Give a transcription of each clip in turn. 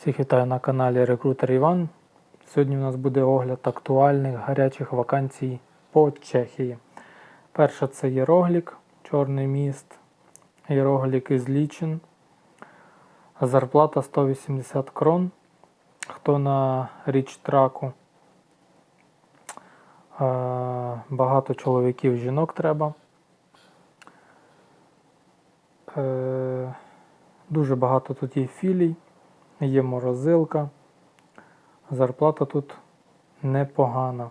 Всіх вітаю на каналі Рекрутер Іван. Сьогодні у нас буде огляд актуальних гарячих вакансій по Чехії. Перша це Єроглік, Чорний міст, Єроглік із Лічин. Зарплата 180 крон. Хто на річ траку. Е, Багато чоловіків, жінок треба. Е, Дуже багато тут є філій, є морозилка. Зарплата тут непогана.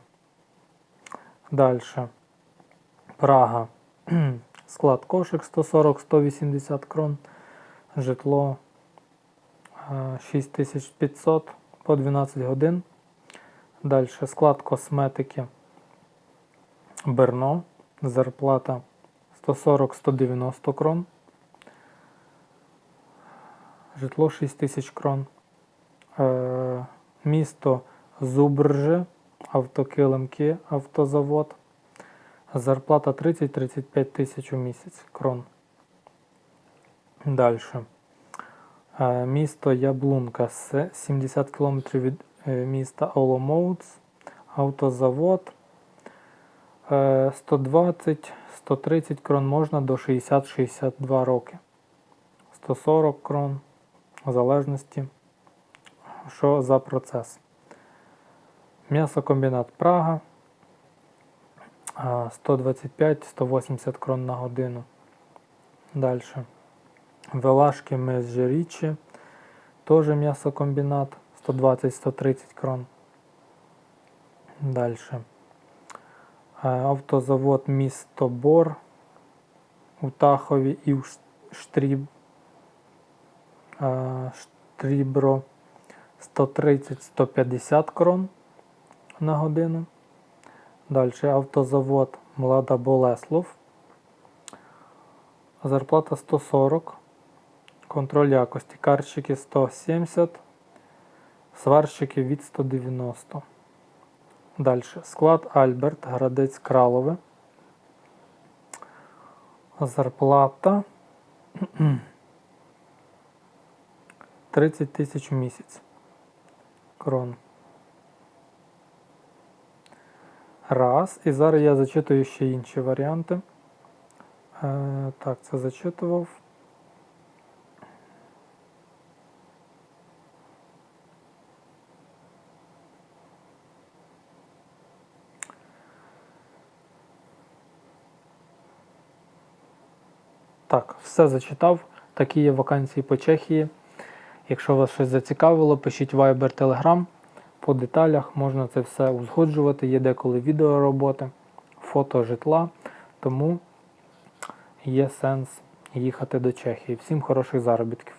Далі. Прага. Склад кошик 140-180 крон. Житло е, 6500 по 12 годин. Далі склад косметики. Берно. Зарплата 140-190 крон. Житло 6 тисяч крон. Е, місто Зубрже, автокилимки, автозавод. Зарплата 30-35 тисяч у місяць крон. Далі. Е, місто Яблунка, 70 км від е, міста Оломоуц, автозавод. Е, 120-130 крон можна до 60-62 роки. 140 крон, в залежності, що за процес. М'ясокомбінат Прага 125-180 крон на годину. Далі. Велашки Межирічі, теж м'ясокомбінат 120-130 крон. Далі. Автозавод місто Бор у Тахові і у Штріб. Штрібро 130-150 крон на годину. Далі автозавод Млада Болеслов. Зарплата 140. Контроль якості. Карщики 170. Сварщики від 190. Далі. Склад Альберт, Градець Кралове. Зарплата 30 тисяч в місяць. Крон. Раз. І зараз я зачитую ще інші варіанти. Е, так, це зачитував. Так, все зачитав. Такі є вакансії по Чехії. Якщо вас щось зацікавило, пишіть Viber, Telegram. По деталях можна це все узгоджувати. Є деколи відеороботи, фото житла. Тому є сенс їхати до Чехії. Всім хороших заробітків.